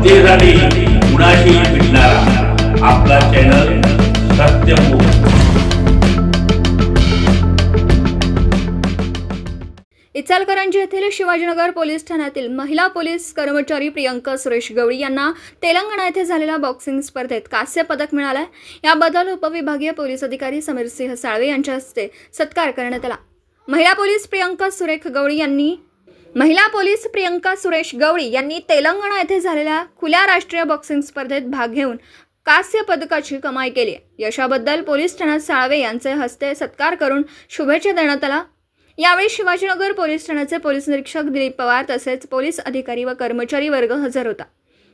जनतेसाठी कुणाशी भेटणारा आपला चॅनल सत्यमुख इचालकरंजी येथील शिवाजीनगर पोलीस ठाण्यातील महिला पोलीस कर्मचारी प्रियंका सुरेश गवळी यांना तेलंगणा येथे झालेल्या बॉक्सिंग स्पर्धेत कांस्य पदक मिळालं याबद्दल उपविभागीय पोलीस अधिकारी समीर सिंह साळवे यांच्या हस्ते सत्कार करण्यात आला. महिला पोलीस प्रियंका सुरेख गवळी यांनी महिला पोलीस प्रियंका सुरेश गवळी यांनी तेलंगणा येथे झालेल्या खुल्या राष्ट्रीय बॉक्सिंग स्पर्धेत भाग घेऊन कांस्य पदकाची कमाई केली. यशाबद्दल पोलीस ठाण्यात साळवे यांचे हस्ते सत्कार करून शुभेच्छा देण्यात आला. यावेळी शिवाजीनगर पोलीस ठाण्याचे पोलीस निरीक्षक दिलीप पवार तसेच पोलीस अधिकारी व कर्मचारी वर्ग हजर होता.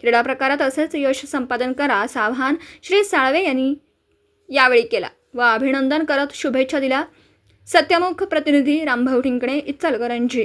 क्रीडा प्रकारात असेच यश संपादन करा असं आवाहन श्री साळवे यांनी यावेळी केला व अभिनंदन करत शुभेच्छा दिल्या. सत्यमुख प्रतिनिधी रामभाऊ ठिंकणे इचलकरंजी.